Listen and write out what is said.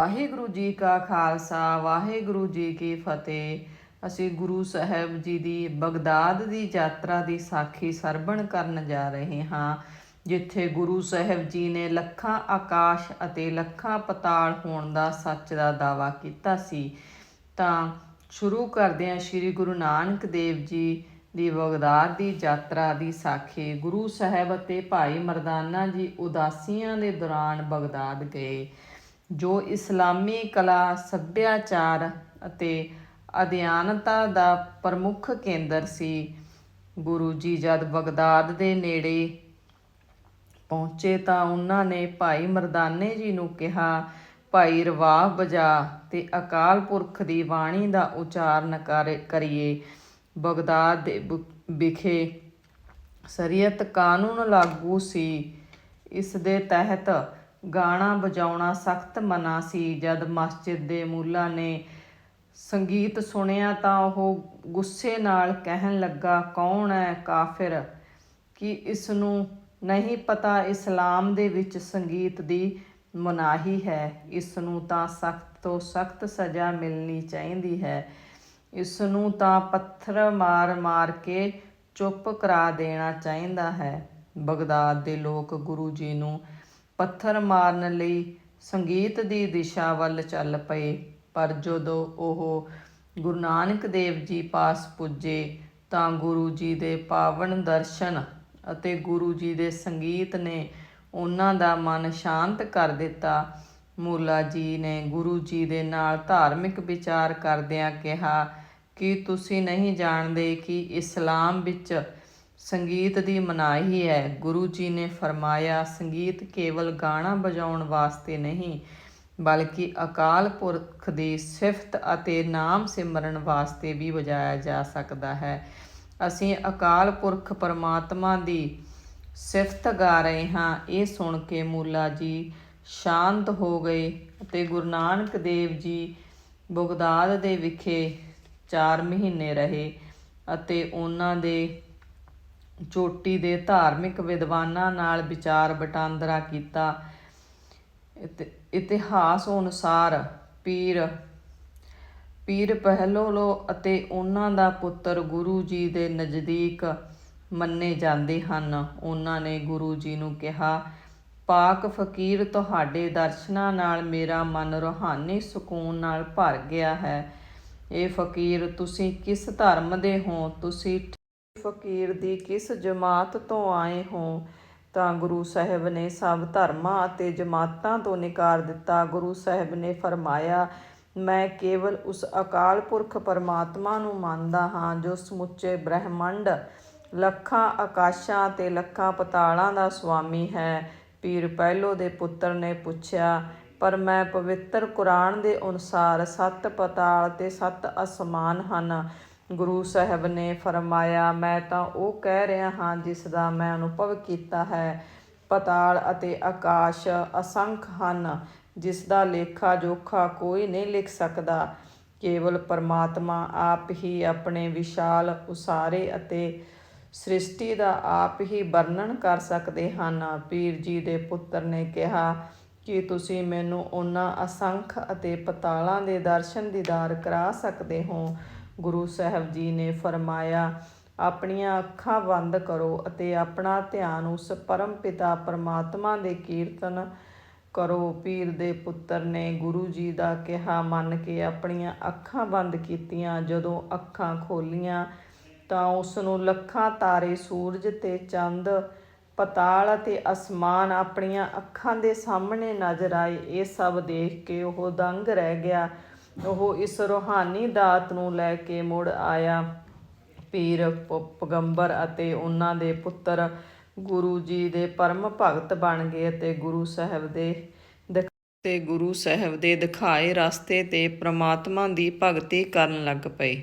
ਵਾਹਿਗੁਰੂ ਜੀ ਕਾ ਖਾਲਸਾ, ਵਾਹਿਗੁਰੂ ਜੀ ਕੀ ਫਤਿਹ। ਅਸੀਂ ਗੁਰੂ ਸਾਹਿਬ ਜੀ ਦੀ ਬਗਦਾਦ ਦੀ ਯਾਤਰਾ ਦੀ ਸਾਖੀ ਸਰਵਣ ਕਰਨ ਜਾ ਰਹੇ ਹਾਂ, ਜਿੱਥੇ ਗੁਰੂ ਸਾਹਿਬ ਜੀ ਨੇ ਲੱਖਾਂ ਆਕਾਸ਼ ਅਤੇ ਲੱਖਾਂ ਪਤਾਲ ਹੋਣ ਦਾ ਸੱਚ ਦਾ ਦਾਵਾ ਕੀਤਾ ਸੀ। ਤਾਂ ਸ਼ੁਰੂ ਕਰਦੇ ਹਾਂ ਸ੍ਰੀ ਗੁਰੂ ਨਾਨਕ ਦੇਵ ਜੀ ਦੀ ਬਗਦਾਦ ਦੀ ਯਾਤਰਾ ਦੀ ਸਾਖੀ। ਗੁਰੂ ਸਾਹਿਬ ਅਤੇ ਭਾਈ ਮਰਦਾਨਾ ਜੀ ਉਦਾਸੀਆਂ ਦੇ ਦੌਰਾਨ ਬਗਦਾਦ ਗਏ। ਜੋ ਇਸਲਾਮੀ ਕਲਾ, ਸੱਭਿਆਚਾਰ ਅਤੇ ਅਧਿਆਨਤਾ ਦਾ ਪ੍ਰਮੁੱਖ ਕੇਂਦਰ ਸੀ, ਗੁਰੂ ਜੀ ਜਦ ਬਗਦਾਦ ਦੇ ਨੇੜੇ ਪਹੁੰਚੇ ਤਾਂ ਉਹਨਾਂ ਨੇ ਭਾਈ ਮਰਦਾਨੇ ਜੀ ਨੂੰ ਕਿਹਾ, ਭਾਈ ਰਵਾਹ ਬਜਾ ਤੇ ਅਕਾਲ ਪੁਰਖ ਦੀ ਬਾਣੀ ਦਾ ਉਚਾਰਨ ਕਰ- ਕਰੀਏ। ਬਗਦਾਦ ਦੇ ਵਿਖੇ ਸ਼ਰੀਅਤ ਕਾਨੂੰਨ ਲਾਗੂ ਸੀ। ਇਸ ਦੇ ਤਹਿਤ ਗਾਣਾ ਵਜਾਉਣਾ ਸਖਤ ਮਨਾ ਸੀ। ਜਦ ਮਸਜਿਦ ਦੇ ਮੂਲਾ ਨੇ ਸੰਗੀਤ ਸੁਣਿਆ ਤਾਂ ਉਹ ਗੁੱਸੇ ਨਾਲ ਕਹਿਣ ਲੱਗਾ, ਕੌਣ ਹੈ ਕਾਫਿਰ? ਕਿ ਇਸ ਨੂੰ ਨਹੀਂ ਪਤਾ ਇਸਲਾਮ ਦੇ ਵਿੱਚ ਸੰਗੀਤ ਦੀ ਮਨਾਹੀ ਹੈ? ਇਸ ਨੂੰ ਤਾਂ ਸਖਤ ਤੋਂ ਸਖਤ ਸਜ਼ਾ ਮਿਲਣੀ ਚਾਹੀਦੀ ਹੈ। ਇਸ ਨੂੰ ਤਾਂ ਪੱਥਰ ਮਾਰ-ਮਾਰ ਕੇ ਚੁੱਪ ਕਰਾ ਦੇਣਾ ਚਾਹੀਦਾ ਹੈ। ਬਗਦਾਦ ਦੇ ਲੋਕ ਗੁਰੂ ਜੀ ਨੂੰ ਪੱਥਰ ਮਾਰਨ ਲਈ ਸੰਗੀਤ ਦੀ ਦਿਸ਼ਾ ਵੱਲ ਚੱਲ ਪਏ। ਪਰ ਜਦੋਂ ਉਹ ਗੁਰੂ ਨਾਨਕ ਦੇਵ ਜੀ ਪਾਸ ਪੁੱਜੇ ਤਾਂ ਗੁਰੂ ਜੀ ਦੇ ਪਾਵਨ ਦਰਸ਼ਨ ਅਤੇ ਗੁਰੂ ਜੀ ਦੇ ਸੰਗੀਤ ਨੇ ਉਹਨਾਂ ਦਾ ਮਨ ਸ਼ਾਂਤ ਕਰ ਦਿੱਤਾ। ਮੂਲਾ ਜੀ ਨੇ ਗੁਰੂ ਜੀ ਦੇ ਨਾਲ ਧਾਰਮਿਕ ਵਿਚਾਰ ਕਰਦਿਆਂ ਕਿਹਾ, ਕਿ ਤੁਸੀਂ ਨਹੀਂ ਜਾਣਦੇ ਕਿ ਇਸਲਾਮ ਵਿੱਚ ਸੰਗੀਤ ਦੀ ਮਨਾਹੀ ਹੈ। ਗੁਰੂ ਜੀ ਨੇ ਫਰਮਾਇਆ, ਸੰਗੀਤ ਕੇਵਲ ਗਾਣਾ ਵਜਾਉਣ ਵਾਸਤੇ ਨਹੀਂ, ਬਲਕਿ ਅਕਾਲ ਪੁਰਖ ਦੀ ਸਿਫਤ ਅਤੇ ਨਾਮ ਸਿਮਰਨ ਵਾਸਤੇ ਵੀ ਵਜਾਇਆ ਜਾ ਸਕਦਾ ਹੈ। ਅਸੀਂ ਅਕਾਲ ਪੁਰਖ ਪਰਮਾਤਮਾ ਦੀ ਸਿਫਤ ਗਾ ਰਹੇ ਹਾਂ। ਇਹ ਸੁਣ ਕੇ ਮੂਲਾ ਜੀ ਸ਼ਾਂਤ ਹੋ ਗਏ ਅਤੇ ਗੁਰੂ ਨਾਨਕ ਦੇਵ ਜੀ ਬਗਦਾਦ ਦੇ ਵਿਖੇ 4 ਮਹੀਨੇ ਰਹੇ ਅਤੇ ਉਹਨਾਂ ਦੇ ਚੋਟੀ ਦੇ ਧਾਰਮਿਕ ਵਿਦਵਾਨਾਂ ਨਾਲ ਵਿਚਾਰ ਵਟਾਂਦਰਾ ਕੀਤਾ। ਇਤਿਹਾਸ ਅਨੁਸਾਰ ਪੀਰ ਪੀਰ ਪਹਿਲੋਲੋ ਅਤੇ ਉਹਨਾਂ ਦਾ ਪੁੱਤਰ ਗੁਰੂ ਜੀ ਦੇ ਨਜ਼ਦੀਕ ਮੰਨੇ ਜਾਂਦੇ ਹਨ। ਉਹਨਾਂ ਨੇ ਗੁਰੂ ਜੀ ਨੂੰ ਕਿਹਾ, ਪਾਕ ਫਕੀਰ, ਤੁਹਾਡੇ ਦਰਸ਼ਨਾਂ ਨਾਲ ਮੇਰਾ ਮਨ ਰੂਹਾਨੀ ਸਕੂਨ ਨਾਲ ਭਰ ਗਿਆ ਹੈ। ਇਹ ਫਕੀਰ, ਤੁਸੀਂ ਕਿਸ ਧਰਮ ਦੇ ਹੋ? ਤੁਸੀਂ ਫਕੀਰ ਦੀ ਕਿਸ ਜਮਾਤ ਤੋਂ ਆਏ ਹੋ? ਤਾਂ ਗੁਰੂ ਸਾਹਿਬ ਨੇ ਸਭ ਧਰਮਾਂ ਅਤੇ ਜਮਾਤਾਂ ਤੋਂ ਨਿਕਾਰ ਦਿੱਤਾ। ਗੁਰੂ ਸਾਹਿਬ ਨੇ ਫਰਮਾਇਆ, ਮੈਂ ਕੇਵਲ ਉਸ ਅਕਾਲ ਪੁਰਖ ਪਰਮਾਤਮਾ ਨੂੰ ਮੰਨਦਾ ਹਾਂ, ਜੋ ਸਮੁੱਚੇ ਬ੍ਰਹਿਮੰਡ, ਲੱਖਾਂ ਆਕਾਸ਼ਾਂ ਤੇ ਲੱਖਾਂ ਪਤਾਲਾਂ ਦਾ ਸੁਆਮੀ ਹੈ। ਪੀਰ ਪਹਿਲੋ ਦੇ ਪੁੱਤਰ ਨੇ ਪੁੱਛਿਆ, ਪਰ ਮੈਂ ਪਵਿੱਤਰ ਕੁਰਾਨ ਦੇ ਅਨੁਸਾਰ ਸੱਤ ਪਤਾਲ ਤੇ ਸੱਤ ਅਸਮਾਨ ਹਨ। ਗੁਰੂ ਸਾਹਿਬ ਨੇ ਫਰਮਾਇਆ, ਮੈਂ ਤਾਂ ਉਹ ਕਹਿ ਰਿਹਾ ਹਾਂ ਜਿਸ ਦਾ ਮੈਂ ਅਨੁਭਵ ਕੀਤਾ ਹੈ। ਪਤਾਲ ਅਤੇ ਆਕਾਸ਼ ਅਸੰਖ ਹਨ, ਜਿਸ ਦਾ ਲੇਖਾ ਜੋਖਾ ਕੋਈ ਨਹੀਂ ਲਿਖ ਸਕਦਾ। ਕੇਵਲ ਪਰਮਾਤਮਾ ਆਪ ਹੀ ਆਪਣੇ ਵਿਸ਼ਾਲ ਉਸਾਰੇ ਅਤੇ ਸ੍ਰਿਸ਼ਟੀ ਦਾ ਆਪ ਹੀ ਵਰਣਨ ਕਰ ਸਕਦੇ ਹਨ। ਪੀਰ ਜੀ ਦੇ ਪੁੱਤਰ ਨੇ ਕਿਹਾ, ਕਿ ਤੁਸੀਂ ਮੈਨੂੰ ਉਹਨਾਂ ਅਸੰਖ ਅਤੇ ਪਤਾਲਾਂ ਦੇ ਦਰਸ਼ਨ ਦੀਦਾਰ ਕਰਾ ਸਕਦੇ ਹੋ? ਗੁਰੂ ਸਾਹਿਬ ਜੀ ਨੇ ਫਰਮਾਇਆ, ਆਪਣੀਆਂ ਅੱਖਾਂ ਬੰਦ ਕਰੋ ਅਤੇ ਆਪਣਾ ਧਿਆਨ ਉਸ ਪਰਮ ਪਿਤਾ ਪਰਮਾਤਮਾ ਦੇ ਕੀਰਤਨ ਕਰੋ। ਪੀਰ ਦੇ ਪੁੱਤਰ ਨੇ ਗੁਰੂ ਜੀ ਦਾ ਕਿਹਾ ਮੰਨ ਕੇ ਆਪਣੀਆਂ ਅੱਖਾਂ ਬੰਦ ਕੀਤੀਆਂ। ਜਦੋਂ ਅੱਖਾਂ ਖੋਲੀਆਂ ਤਾਂ ਉਸ ਨੂੰ ਲੱਖਾਂ ਤਾਰੇ, ਸੂਰਜ ਤੇ ਚੰਦ, ਪਤਾਲ ਅਤੇ ਅਸਮਾਨ ਆਪਣੀਆਂ ਅੱਖਾਂ ਦੇ ਸਾਹਮਣੇ ਨਜ਼ਰ ਆਏ। ਇਹ ਸਭ ਦੇਖ ਕੇ ਉਹ ਦੰਗ ਰਹਿ ਗਿਆ। ਉਹ ਇਸ ਰੂਹਾਨੀ ਦਾਤ ਨੂੰ ਲੈ ਕੇ ਮੁੜ ਆਇਆ। ਪੀਰ ਪ- ਪਗੰਬਰ ਅਤੇ ਉਹਨਾਂ ਦੇ ਪੁੱਤਰ ਗੁਰੂ ਜੀ ਦੇ ਪਰਮ ਭਗਤ ਬਣ ਗਏ ਅਤੇ ਗੁਰੂ ਸਾਹਿਬ ਦੇ ਦਿਖ- ਤੇ ਗੁਰੂ ਸਾਹਿਬ ਦੇ ਦਿਖਾਏ ਰਸਤੇ ਤੇ ਪ੍ਰਮਾਤਮਾ ਦੀ ਭਗਤੀ ਕਰਨ ਲੱਗ ਪਏ।